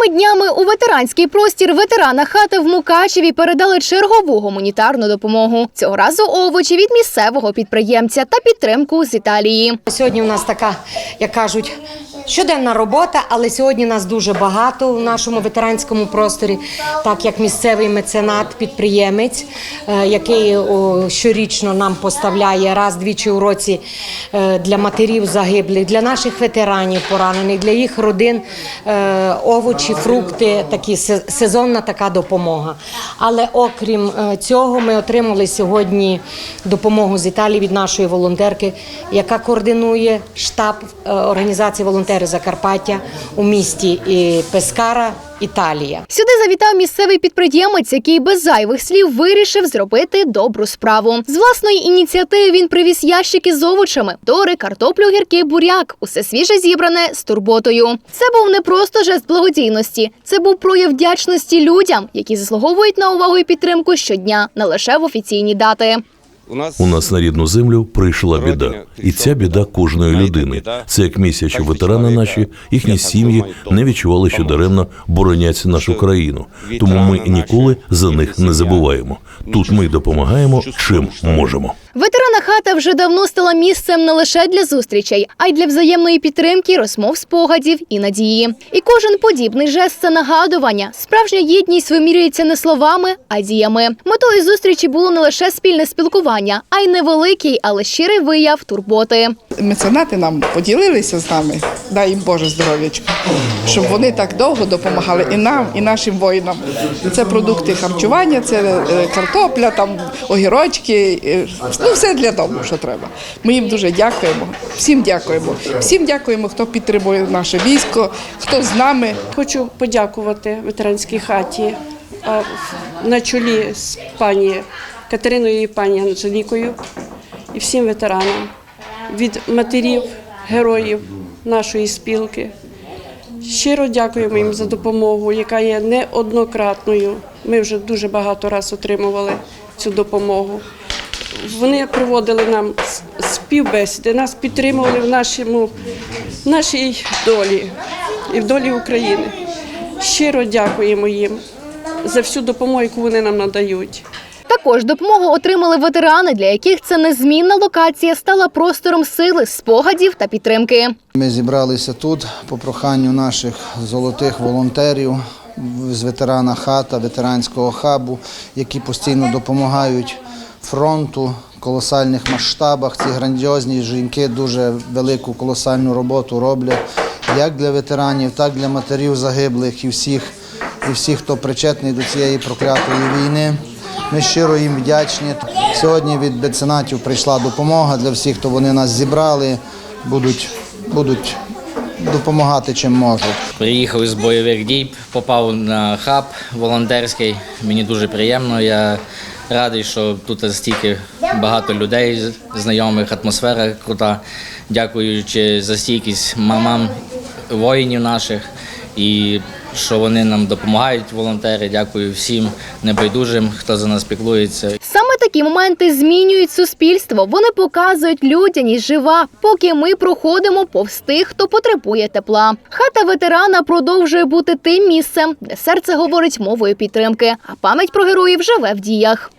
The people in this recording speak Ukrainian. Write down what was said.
Цими днями у ветеранський простір ветерана хати в Мукачеві передали чергову гуманітарну допомогу. Цього разу овочі від місцевого підприємця та підтримку з Італії. Сьогодні у нас така, як кажуть, щоденна робота, але сьогодні нас дуже багато в нашому ветеранському просторі, так як місцевий меценат, підприємець, е, який щорічно нам поставляє раз-двічі у році е, для матерів загиблих, для наших ветеранів поранених, для їх родин е, овочі, фрукти, такі сезонна така допомога. Але окрім е, цього, ми отримали сьогодні допомогу з Італії від нашої волонтерки, яка координує штаб е, організації волонтери Закарпаття у місті Пескара, Італія. Сюди завітав місцевий підприємець, який без зайвих слів вирішив зробити добру справу. З власної ініціативи він привіз ящики з овочами, тори, картоплю, гірки, буряк. Усе свіже зібране з турботою. Це був не просто жест благодійності, це був прояв вдячності людям, які заслуговують на увагу і підтримку щодня, не лише в офіційні дати. У нас У нас на рідну землю прийшла біда, і ця біда кожної людини. Це як місія, що ветерани наші, їхні сім'ї не відчували, що даремно боронять нашу країну. Тому ми ніколи за них не забуваємо. Тут ми допомагаємо чим можемо. Ветерана хата вже давно стала місцем не лише для зустрічей, а й для взаємної підтримки, розмов, спогадів і надії. І кожен подібний жест це нагадування. Справжня єдність вимірюється не словами, а діями. Метою зустрічі було не лише спільне спілкування, а й невеликий, але щирий вияв турботи. Меценати нам поділилися з нами, дай їм Боже здоров'ячка, щоб вони так довго допомагали і нам, і нашим воїнам. Це продукти харчування, це е, картопля, там огірочки, е, ну все для дому, що треба. Ми їм дуже дякуємо. Всім дякуємо. Всім дякуємо, хто підтримує наше військо, хто з нами. Хочу подякувати ветеранській хаті на чолі з пані Катериною і пані Анжелікою і всім ветеранам від матерів, героїв нашої спілки. Щиро дякуємо їм за допомогу, яка є неоднократною. Ми вже дуже багато разів отримували цю допомогу. Вони проводили нам співбесіди, нас підтримували в нашому, в нашій долі і в долі України. Щиро дякуємо їм за всю допомогу, яку вони нам надають. Також допомогу отримали ветерани, для яких це незмінна локація стала простором сили, спогадів та підтримки. Ми зібралися тут по проханню наших золотих волонтерів з ветерана хата, ветеранського хабу, які постійно допомагають фронту колосальних масштабах. Ці грандіозні жінки дуже велику колосальну роботу роблять як для ветеранів, так і для матерів загиблих і всіх, і всіх, хто причетний до цієї проклятої війни. Ми щиро їм вдячні. Сьогодні від меценатів прийшла допомога для всіх, хто вони нас зібрали, будуть, будуть допомагати чим можуть. Приїхав із бойових дій, попав на хаб волонтерський. Мені дуже приємно. Я радий, що тут стільки багато людей, знайомих, атмосфера крута. Дякуючи за стійкість мамам воїнів наших і що вони нам допомагають, волонтери. Дякую всім небайдужим, хто за нас піклується. Саме такі моменти змінюють суспільство. Вони показують людяність жива, поки ми проходимо повз тих, хто потребує тепла. Хата ветерана продовжує бути тим місцем, де серце говорить мовою підтримки, а пам'ять про героїв живе в діях.